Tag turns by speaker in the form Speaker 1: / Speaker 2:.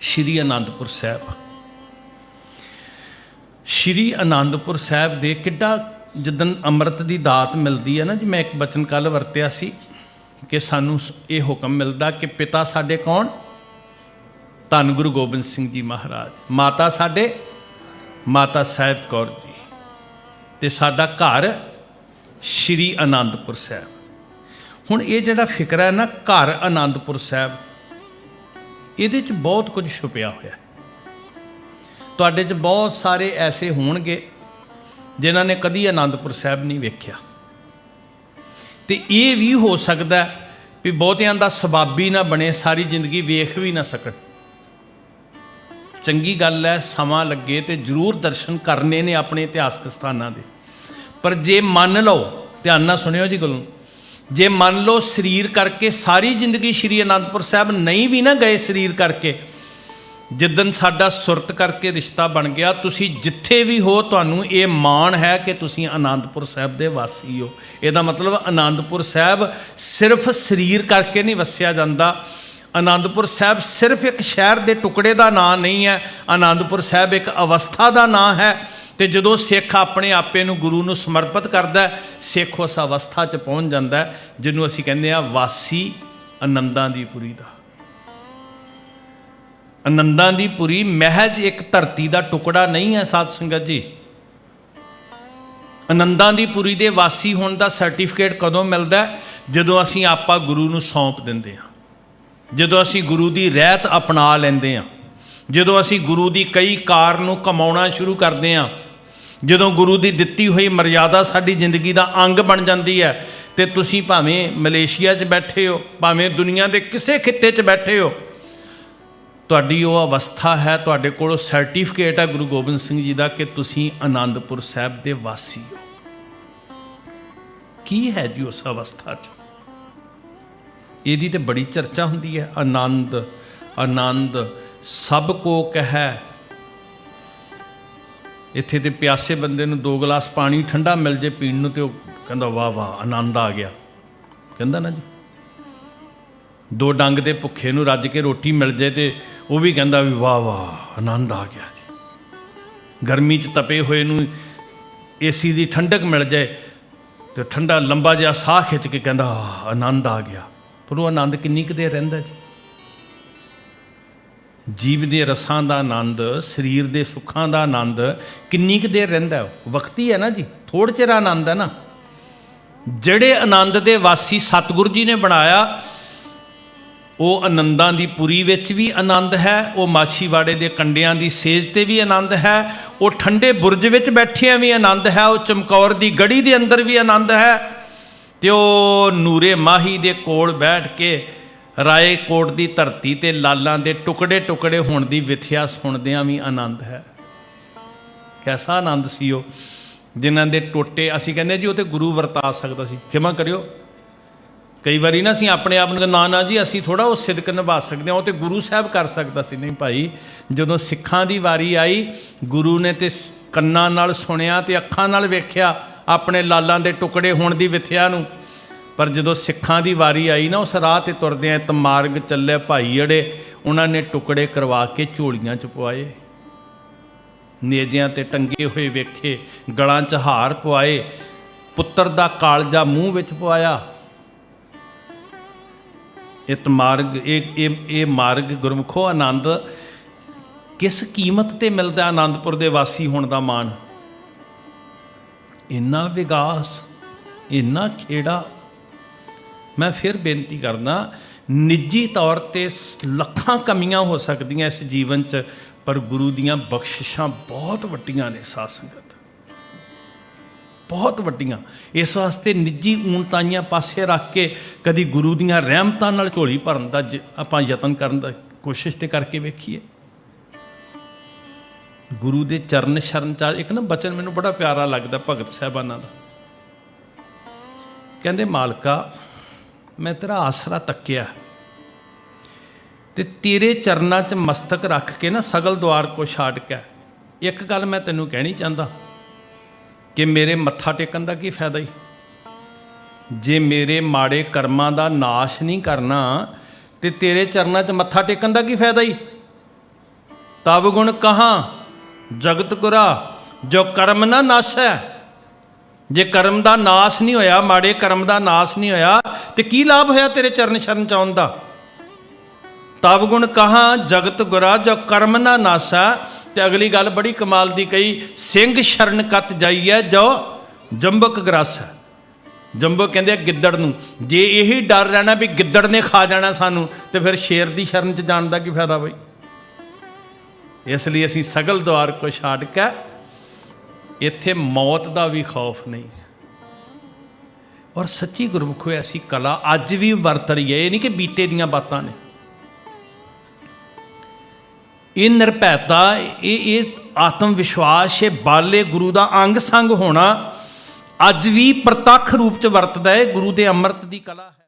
Speaker 1: ਸ਼੍ਰੀ ਅਨੰਦਪੁਰ ਸਾਹਿਬ। ਸ਼੍ਰੀ ਅਨੰਦਪੁਰ ਸਾਹਿਬ ਦੇ ਕਿੱਡਾ ਜਦਨ ਅੰਮ੍ਰਿਤ ਦੀ ਦਾਤ ਮਿਲਦੀ ਹੈ ਨਾ ਜੀ ਮੈਂ ਇੱਕ ਬਚਨ ਕੱਲ ਵਰਤਿਆ ਸੀ ਕਿ ਸਾਨੂੰ ਸ- ਇਹ ਹੁਕਮ ਮਿਲਦਾ ਕਿ ਪਿਤਾ ਸਾਡੇ ਕੌਣ? ਧੰਨ ਗੁਰੂ ਗੋਬਿੰਦ ਸਿੰਘ ਜੀ ਮਹਾਰਾਜ। ਮਾਤਾ ਸਾਡੇ, ਮਾਤਾ ਸਾਹਿਬ ਕੌਰ ਜੀ। ਤੇ ਸਾਡਾ ਘਰ ਸ਼੍ਰੀ ਅਨੰਦਪੁਰ ਸਾਹਿਬ। ਹੁਣ ਇਹ ਜਿਹੜਾ ਫਿਕਰ ਹੈ ਨਾ, ਘਰ ਅਨੰਦਪੁਰ ਸਾਹਿਬ ਇਹਦੇ 'ਚ ਬਹੁਤ ਕੁਝ ਛੁਪਿਆ ਹੋਇਆ ਤੁਹਾਡੇ 'ਚ ਬਹੁਤ ਸਾਰੇ ਐਸੇ ਹੋਣਗੇ ਜਿਨ੍ਹਾਂ ਨੇ ਕਦੀ ਆਨੰਦਪੁਰ ਸਾਹਿਬ ਨਹੀਂ ਵੇਖਿਆ। ਤੇ ਇਹ ਵੀ ਹੋ ਸਕਦਾ ਵੀ ਬਹੁਤਿਆਂ ਦਾ ਸਬਾਬੀ ਨਾ ਬਣੇ, ਸਾਰੀ ਜ਼ਿੰਦਗੀ ਵੇਖ ਵੀ ਨਾ ਸਕਣ। ਚੰਗੀ ਗੱਲ ਹੈ, ਸਮਾਂ ਲੱਗੇ ਤੇ ਜ਼ਰੂਰ ਦਰਸ਼ਨ ਕਰਨੇ ਨੇ ਆਪਣੇ ਇਤਿਹਾਸਕ ਸਥਾਨਾਂ ਦੇ। ਪਰ ਜੇ ਮੰਨ ਲਓ, ਧਿਆਨ ਨਾਲ ਸੁਣਿਓ ਜੀ ਗੱਲ ਜੇ ਮੰਨ ਲਓ ਸਰੀਰ ਕਰਕੇ ਸਾਰੀ ਜ਼ਿੰਦਗੀ ਸ਼੍ਰੀ ਅਨੰਦਪੁਰ ਸਾਹਿਬ ਨਹੀਂ ਵੀ ਨਾ ਗਏ ਸਰੀਰ ਕਰਕੇ ਜਿੱਦਨ ਸਾਡਾ ਸੁਰਤ ਕਰਕੇ ਰਿਸ਼ਤਾ ਬਣ ਗਿਆ, ਤੁਸੀਂ ਜਿੱਥੇ ਵੀ ਹੋ ਤੁਹਾਨੂੰ ਇਹ ਮਾਣ ਹੈ ਕਿ ਤੁਸੀਂ ਆਨੰਦਪੁਰ ਸਾਹਿਬ ਦੇ ਵਾਸੀ ਹੋ। ਇਹਦਾ ਮਤਲਬ ਆਨੰਦਪੁਰ ਸਾਹਿਬ ਸਿਰਫ ਸਰੀਰ ਕਰਕੇ ਨਹੀਂ ਵਸਿਆ ਜਾਂਦਾ। ਆਨੰਦਪੁਰ ਸਾਹਿਬ ਸਿਰਫ ਇੱਕ ਸ਼ਹਿਰ ਦੇ ਟੁਕੜੇ ਦਾ ਨਾਂ ਨਹੀਂ ਹੈ ਆਨੰਦਪੁਰ ਸਾਹਿਬ ਇੱਕ ਅਵਸਥਾ ਦਾ ਨਾਂ ਹੈ। ਤੇ ਜਦੋਂ ਸਿੱਖ ਆਪਣੇ ਆਪੇ ਨੂੰ ਗੁਰੂ ਨੂੰ ਸਮਰਪਿਤ ਕਰਦਾ ਸਿੱਖ ਉਸ ਅਵਸਥਾ 'ਚ ਪਹੁੰਚ ਜਾਂਦਾ ਜਿਹਨੂੰ ਅਸੀਂ ਕਹਿੰਦੇ ਆ ਵਾਸੀ ਆਨੰਦਾਂ ਦੀ ਪੁਰੀ ਦਾ। ਆਨੰਦਾਂ ਦੀ ਪੁਰੀ ਮਹਿਜ ਇੱਕ ਧਰਤੀ ਦਾ ਟੁਕੜਾ ਨਹੀਂ ਹੈ ਸਾਧ ਸੰਗਤ ਜੀ। ਆਨੰਦਾਂ ਦੀ ਪੁਰੀ ਦੇ ਵਾਸੀ ਹੋਣ ਦਾ ਸਰਟੀਫਿਕੇਟ ਕਦੋਂ ਮਿਲਦਾ ਜਦੋਂ ਅਸੀਂ ਆਪਾਂ ਗੁਰੂ ਨੂੰ ਸੌਂਪ ਦਿੰਦੇ ਹਾਂ। ਜਦੋਂ ਅਸੀਂ ਗੁਰੂ ਦੀ ਰਹਿਤ ਅਪਣਾ ਲੈਂਦੇ ਹਾਂ। ਜਦੋਂ ਅਸੀਂ ਗੁਰੂ ਦੀ ਕਈ ਕਾਰ ਨੂੰ ਕਮਾਉਣਾ ਸ਼ੁਰੂ ਕਰਦੇ ਹਾਂ। ਜਦੋਂ ਗੁਰੂ ਦੀ ਦਿੱਤੀ ਹੋਈ ਮਰਿਆਦਾ ਸਾਡੀ ਜ਼ਿੰਦਗੀ ਦਾ ਅੰਗ ਬਣ ਜਾਂਦੀ ਹੈ, ਤੇ ਤੁਸੀਂ ਭਾਵੇਂ ਮਲੇਸ਼ੀਆ 'ਚ ਬੈਠੇ ਹੋ, ਭਾਵੇਂ ਦੁਨੀਆ ਦੇ ਕਿਸੇ ਖਿੱਤੇ 'ਚ ਬੈਠੇ ਹੋ, ਤੁਹਾਡੀ ਉਹ ਅਵਸਥਾ ਹੈ, ਤੁਹਾਡੇ ਕੋਲ ਸਰਟੀਫਿਕੇਟ ਹੈ ਗੁਰੂ ਗੋਬਿੰਦ ਸਿੰਘ ਜੀ ਦਾ ਕਿ ਤੁਸੀਂ ਆਨੰਦਪੁਰ ਸਾਹਿਬ ਦੇ ਵਾਸੀ ਹੋ। ਕੀ ਹੈ ਜੀ ਉਸ ਅਵਸਥਾ 'ਚ? ਇਹਦੀ ਤੇ ਬੜੀ ਚਰਚਾ ਹੁੰਦੀ ਹੈ, ਆਨੰਦ ਆਨੰਦ ਸਭ ਕੋ ਕਹੈ ਇੱਥੇ ਤੇ ਪਿਆਸੇ ਬੰਦੇ ਨੂੰ ਦੋ ਗਲਾਸ ਪਾਣੀ ਠੰਡਾ ਮਿਲ ਜੇ ਪੀਣ ਨੂੰ ਤੇ ਉਹ ਕਹਿੰਦਾ ਵਾਹ ਵਾਹ ਆਨੰਦ ਆ ਗਿਆ। ਕਹਿੰਦਾ ਨਾ ਜੀ। ਦੋ ਡੰਗ ਦੇ ਭੁੱਖੇ ਨੂੰ ਰੱਜ ਕੇ ਰੋਟੀ ਮਿਲ ਜੇ ਤੇ ਉਹ ਵੀ ਕਹਿੰਦਾ ਵੀ ਵਾਹ ਵਾਹ ਆਨੰਦ ਆ ਗਿਆ ਜੀ। ਗਰਮੀ 'ਚ ਤਪੇ ਹੋਏ ਨੂੰ ਏਸੀ ਦੀ ਠੰਡਕ ਮਿਲ ਜਾਏ ਤੇ ਠੰਡਾ ਲੰਬਾ ਜਿਹਾ ਸਾਹ ਖਿੱਚ ਕੇ ਕਹਿੰਦਾ ਆਹ, ਆਨੰਦ ਆ ਗਿਆ। ਪਰ ਉਹ ਆਨੰਦ ਕਿੰਨੀ ਕੁ ਦੇਰ ਰਹਿੰਦਾ ਜੀ? ਜੀਵ ਦੇ ਰਸਾਂ ਦਾ ਆਨੰਦ, ਸਰੀਰ ਦੇ ਸੁੱਖਾਂ ਦਾ ਆਨੰਦ, ਕਿੰਨੀ ਕੁ ਦੇਰ ਰਹਿੰਦਾ ਹੈ? ਵਕਤੀ ਹੈ ਨਾ ਜੀ ਥੋੜ ਚਿਰ ਆਨੰਦ ਹੈ ਨਾ ਜਿਹੜੇ ਆਨੰਦ ਦੇ ਵਾਸੀ ਸਤਿਗੁਰੂ ਜੀ ਨੇ ਬਣਾਇਆ, ਉਹ ਆਨੰਦਾਂ ਦੀ ਪੁਰੀ ਵਿੱਚ ਵੀ ਆਨੰਦ ਹੈ, ਉਹ ਮਾਛੀਵਾੜੇ ਦੇ ਕੰਡਿਆਂ ਦੀ ਸੇਜ ਤੇ ਵੀ ਆਨੰਦ ਹੈ, ਉਹ ਠੰਡੇ ਬੁਰਜ ਵਿੱਚ ਬੈਠਿਆਂ ਵੀ ਆਨੰਦ ਹੈ, ਉਹ ਚਮਕੌਰ ਦੀ ਗੜੀ ਦੇ ਅੰਦਰ ਵੀ ਆਨੰਦ ਹੈ, ਤੇ ਉਹ ਨੂਰੇ ਮਾਹੀ ਦੇ ਕੋਲ ਬੈਠ ਕੇ ਰਾਏ ਕੋਟ ਦੀ ਧਰਤੀ ਤੇ ਲਾਲਾਂ ਦੇ ਟੁਕੜੇ ਟੁਕੜੇ ਹੋਣ ਦੀ ਵਿਥਿਆ ਸੁਣਦਿਆਂ ਵੀ ਆਨੰਦ ਹੈ। ਕੈਸਾ ਆਨੰਦ ਸੀ ਉਹ? ਜਿਨ੍ਹਾਂ ਦੇ ਟੋਟੇ, ਅਸੀਂ ਕਹਿੰਦੇ ਜੀ ਉਹ ਤੇ ਗੁਰੂ ਵਰਤਾ ਸਕਦਾ ਸੀ। ਖਿਮਾ ਕਰਿਓ। ਕਈ ਵਾਰੀ ਨਾ ਅਸੀਂ ਆਪਣੇ ਆਪ ਨੂੰ ਨਾ ਨਾ ਜੀ, ਅਸੀਂ ਥੋੜਾ ਉਹ ਸਿਦਕ ਨਿਭਾ ਸਕਦੇ ਹਾਂ, ਉਹ ਤੇ ਗੁਰੂ ਸਾਹਿਬ ਕਰ ਸਕਦਾ ਸੀ। ਨਹੀਂ ਭਾਈ, ਜਦੋਂ ਸਿੱਖਾਂ ਦੀ ਵਾਰੀ ਆਈ, ਗੁਰੂ ਨੇ ਤੇ ਸ- ਕੰਨਾਂ ਨਾਲ ਸੁਣਿਆ ਤੇ ਅੱਖਾਂ ਨਾਲ ਵੇਖਿਆ, ਆਪਣੇ ਲਾਲਾਂ ਦੇ ਟੁਕੜੇ ਹੋਣ ਦੀ ਵਿਥਿਆ ਨੂੰ ਪਰ ਜਦੋਂ ਸਿੱਖਾਂ ਦੀ ਵਾਰੀ ਆਈ ਨਾ, ਉਸ ਰਾਹ ਤੇ ਤੁਰਦੇ ਆ ਤਮਾਰਗ ਚੱਲੇ ਭਾਈ ਅੜੇ, ਉਹਨਾਂ ਨੇ ਟੁਕੜੇ ਕਰਵਾ ਕੇ ਝੋਲੀਆਂ ਚ ਪਵਾਏ। ਨੇਜਿਆਂ ਤੇ ਟੰਗੇ ਹੋਏ ਵੇਖੇ, ਗਲਾਂ 'ਚ ਹਾਰ ਪਵਾਏ, ਪੁੱਤਰ ਦਾ ਕਾਲਜਾ ਮੂੰਹ ਵਿੱਚ ਪਵਾਇਆ। ਇਹ ਮਾਰਗ, ਇਹ ਇਹ ਇਹ ਮਾਰਗ ਗੁਰਮੁਖੋ ਆਨੰਦ, ਕਿਸ ਕੀਮਤ ਤੇ ਮਿਲਦਾ ਆਨੰਦਪੁਰ ਦੇ ਵਾਸੀ ਹੋਣ ਦਾ ਮਾਣ? ਇੰਨਾ ਵਿਗਾਸ, ਇੰਨਾ ਖੇੜਾ ਮੈਂ ਫਿਰ ਬੇਨਤੀ ਕਰਦਾ, ਨਿੱਜੀ ਤੌਰ ਤੇ ਲੱਖਾਂ ਕਮੀਆਂ ਹੋ ਸਕਦੀਆਂ ਇਸ ਜੀਵਨ 'ਚ, ਪਰ ਗੁਰੂ ਦੀਆਂ ਬਖਸ਼ਿਸ਼ਾਂ ਬਹੁਤ ਵੱਡੀਆਂ ਨੇ ਸਾਧ ਸੰਗਤ। ਬਹੁਤ ਵੱਡੀਆਂ। ਇਸ ਵਾਸਤੇ ਨਿੱਜੀ ਊਣਤਾਈਆਂ ਪਾਸੇ ਰੱਖ ਕੇ ਕਦੀ ਗੁਰੂ ਦੀਆਂ ਰਹਿਮਤਾਂ ਨਾਲ ਝੋਲੀ ਭਰਨ ਦਾ ਜ- ਆਪਾਂ ਯਤਨ ਕਰਨ ਦਾ ਕੋਸ਼ਿਸ਼ ਤੇ ਕਰਕੇ ਵੇਖੀਏ। ਗੁਰੂ ਦੇ ਚਰਨ ਸ਼ਰਨ ਚ ਇੱਕ ਨਾ ਬਚਨ ਮੈਨੂੰ ਬੜਾ ਪਿਆਰਾ ਲੱਗਦਾ ਭਗਤ ਸਾਹਿਬਾਨਾਂ ਦਾ। ਕਹਿੰਦੇ, ਮਾਲਕਾ ਮੈਂ ਤੇਰਾ ਆਸਰਾ ਤੱਕਿਆ। ਤੇ ਤੇਰੇ ਚਰਨਾਂ 'ਚ ਮਸਤਕ ਰੱਖ ਕੇ ਨਾ ਸਗਲ ਦੁਆਰ ਕੋ ਛਾੜ ਇੱਕ ਗੱਲ ਮੈਂ ਤੈਨੂੰ ਕਹਿਣੀ ਚਾਹੁੰਦਾ, ਕਿ ਮੇਰੇ ਮੱਥਾ ਟੇਕਣ ਦਾ ਕੀ ਫਾਇਦਾ ਹੀ ਜੇ ਮੇਰੇ ਮਾੜੇ ਕਰਮਾਂ ਦਾ ਨਾਸ਼ ਨਹੀਂ ਕਰਨਾ, ਤੇ ਤੇਰੇ ਚਰਨਾਂ 'ਚ ਮੱਥਾ ਟੇਕਣ ਦਾ ਕੀ ਫਾਇਦਾ ਹੀ ਤਬ ਗੁਣ ਕਹਾਂ, ਜਗਤ ਗੁਰਾ ਜੋ ਕਰਮ ਨਾ ਨਾਸੈ ਜੇ ਕਰਮ ਦਾ ਨਾਸ ਨਹੀਂ ਹੋਇਆ, ਮਾੜੇ ਕਰਮ ਦਾ ਨਾਸ ਨਹੀਂ ਹੋਇਆ, ਤੇ ਕੀ ਲਾਭ ਹੋਇਆ ਤੇਰੇ ਚਰਨ ਸ਼ਰਨ ਚ ਆਉਣ ਦਾ? ਤਬ ਗੁਣ ਕਹਾਂ, ਜਗਤ ਗੁਰਾ, ਜੋ ਕਰਮ ਨਾ ਨਾਸਾ। ਤੇ ਅਗਲੀ ਗੱਲ ਬੜੀ ਕਮਾਲ ਦੀ ਕਹੀ, ਸਿੰਘ ਸ਼ਰਨ ਕਤ ਜਾਈਐ, ਜੋ ਜੰਬਕ ਗਰਾਸਾ। ਜੰਬਕ ਕਹਿੰਦੇ ਗਿੱਦੜ ਨੂੰ। ਜੇ ਇਹੀ ਡਰ ਰਹਿਣਾ ਵੀ ਗਿੱਦੜ ਨੇ ਖਾ ਜਾਣਾ ਸਾਨੂੰ, ਤੇ ਫਿਰ ਸ਼ੇਰ ਦੀ ਸ਼ਰਨ ਚ ਜਾਣ ਦਾ ਕੀ ਫਾਇਦਾ ਬਈ? ਇਸ ਲਈ ਅਸੀਂ ਸਗਲ ਦੁਆਰ ਕੋ ਛਾੜ ਕੇ ਇੱਥੇ ਮੌਤ ਦਾ ਵੀ ਖੌਫ ਨਹੀਂ ਔਰ ਸੱਚੀ ਗੁਰਮੁਖੋ ਐਸੀ ਕਲਾ ਅੱਜ ਵੀ ਵਰਤ ਰਹੀ ਹੈ। ਇਹ ਨਹੀਂ ਕਿ ਬੀਤੇ ਦੀਆਂ ਬਾਤਾਂ ਨੇ। ਇਹ ਨਿਰਭੈਤਾ, ਇਹ ਇਹ ਆਤਮ ਵਿਸ਼ਵਾਸ ਇਹ ਬਾਲੇ ਗੁਰੂ ਦਾ ਅੰਗ ਸੰਗ ਹੋਣਾ ਅੱਜ ਵੀ ਪ੍ਰਤੱਖ ਰੂਪ ਚ ਵਰਤਦਾ ਹੈ। ਗੁਰੂ ਦੇ ਅੰਮ੍ਰਿਤ ਦੀ ਕਲਾ ਹੈ।